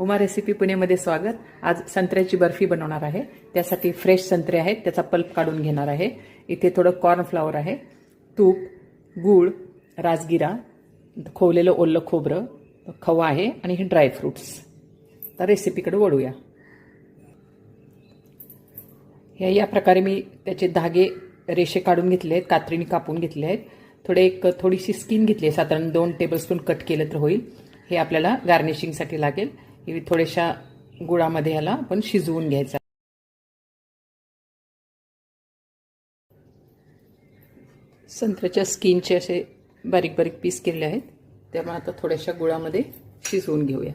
Uma recipe पुणेमध्ये स्वागत. आज संत्र्याची बर्फी बनवणार आहे. त्यासाठी फ्रेश संत्रे आहेत. त्याचा पल्प काढून घेणार आहे. इथे थोडं कॉर्नफ्लॉवर आहे. तूप गूळ राजगिरा खोवलेलं ओलं खोबरं खवा आहे आणि हे ड्रायफ्रुट्स तर रेसिपीकडे वळूया. हे या प्रकारे मी त्याचे धागे रेषे काढून घेतले आहेत. कात्रीने कापून घेतले आहेत. थोडे एक थोडीशी स्किन घेतली आहे. साधारण दोन टेबलस्पून कट केलं तर होईल. हे आपल्याला गार्निशिंगसाठी लागेल. हे थोड्याशा गुळामध्ये याला आपण शिजवून घ्यायचं संत्र्याच्या स्किनचे असे बारीक बारीक पीस केले आहेत. त्यामुळे आता थोड्याशा गुळामध्ये शिजवून घेऊया.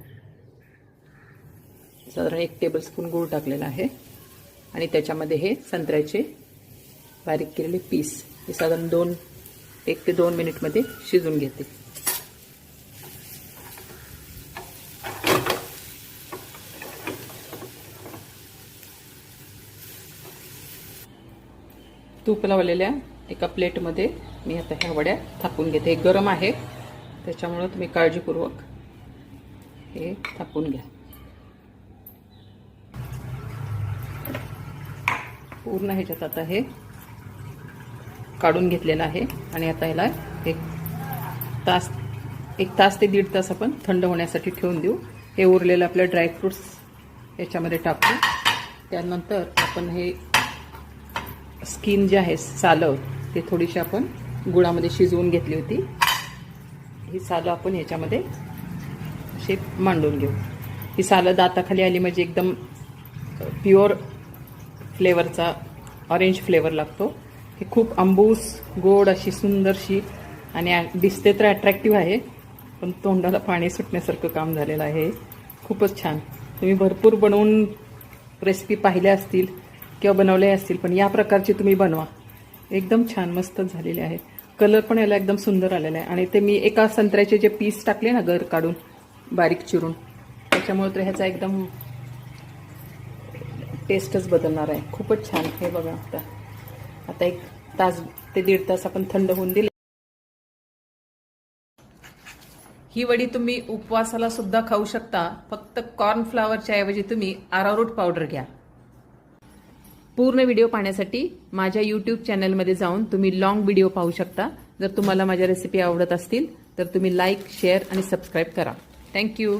साधारण एक टेबलस्पून गूळ टाकलेला आहे. आणि त्याच्यामध्ये हे संत्र्याचे बारीक केलेले पीस हे साधारण दोन एक ते दोन मिनिटमध्ये शिजून घेते. तूप लावलेल्या एका प्लेटमध्ये. मी आता ह्या वड्या थापून घेते. हे गरम आहे. त्याच्यामुळं तुम्ही काळजीपूर्वक हे थापून घ्या. पूर्ण ह्याच्यात आता हे काढून घेतलेलं आहे. आणि आता ह्याला एक तास एक तास ते दीड तास आपण थंड होण्यासाठी ठेवून देऊ. हे उरलेलं आपलं ड्रायफ्रुट्स याच्यामध्ये टाकू. त्यानंतर आपण हे स्किन जे आहे सालं ते थोडीशी आपण गुळामध्ये शिजवून घेतली होती. ही सालं आपण ह्याच्यामध्ये असे मांडून घेऊ. ही सालं दाताखाली आली म्हणजे एकदम प्युअर फ्लेवरचा ऑरेंज फ्लेवर लागतो. हे खूप आंबूस गोड अशी सुंदरशी आणि दिसते तर अट्रॅक्टिव्ह आहे पण तोंडाला पाणी सुटण्यासारखं काम झालेलं आहे. खूपच छान. तुम्ही भरपूर बनवून रेसिपी पाहिल्या असतील किंवा बनवले असतील पण या प्रकारची तुम्ही बनवा. एकदम छान मस्त झालेले आहे कलर पण याला एकदम सुंदर आलेला आहे. आणि ते मी एका संत्र्याचे जे पीस टाकले ना गर काढून बारीक चिरून त्याच्यामुळे तर ह्याचा एकदम टेस्टच बदलणार आहे. खूपच छान हे बघा आता. आता एक तास ते दीड तास आपण थंड होऊन दिले. ही वडी तुम्ही उपवासाला सुद्धा खाऊ शकता. फक्त कॉर्नफ्लावरच्या ऐवजी तुम्ही आरारूट पावडर घ्या. पूर्ण व्हिडिओ पाहण्यासाठी माझ्या यूट्यूब चॅनलमध्ये जाऊन तुम्ही लॉंग व्हिडिओ पाहू शकता. जर तुम्हाला माझ्या रेसिपी आवडत असतील तर तुम्ही लाईक शेअर आणि सबस्क्राईब करा. Thank you